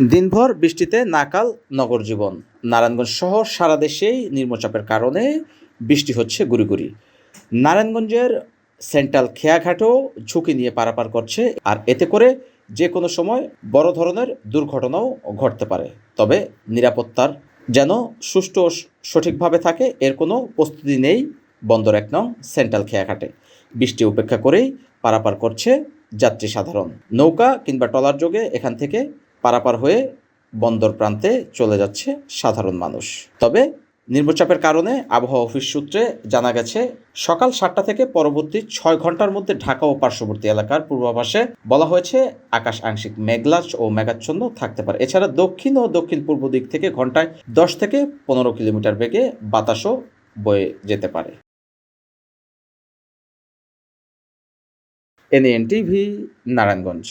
দিনভর বৃষ্টিতে নাকাল নগর জীবন। নারায়ণগঞ্জ সহ সারা দেশেই নিম্নচাপের কারণে বৃষ্টি হচ্ছে গুড়ি নারায়ণগঞ্জের সেন্ট্রাল খেয়াঘাটও ঝুঁকি নিয়ে পারাপার করছে আর এতে করে যে কোনো সময় বড় ধরনের দুর্ঘটনাও ঘটতে পারে। তবে নিরাপত্তার যেন সুষ্ঠু ও সঠিকভাবে থাকে, এর কোনো প্রস্তুতি নেই বন্দর এক নং সেন্ট্রাল খেয়াঘাটে। বৃষ্টি উপেক্ষা করেই পারাপার করছে যাত্রী সাধারণ। নৌকা কিংবা ট্রলার যোগে এখান থেকে পারাপার হয়ে বন্দর প্রান্তে চলে যাচ্ছে সাধারণ মানুষ। তবে নিম্নচাপের কারণে আবহাওয়া অফিস সূত্রে জানা গেছে, সকাল সাতটা থেকে পরবর্তী ছয় ঘণ্টার মধ্যে ঢাকা ও পার্শ্ববর্তী এলাকার পূর্বাভাসে বলা হয়েছে, আকাশ আংশিক মেঘলাচ ও মেঘাচ্ছন্ন থাকতে পারে। এছাড়া দক্ষিণ ও দক্ষিণ পূর্ব দিক থেকে ঘন্টায় দশ থেকে পনেরো কিলোমিটার বেগে বাতাসও বয়ে যেতে পারে। NN TV Narayanganj.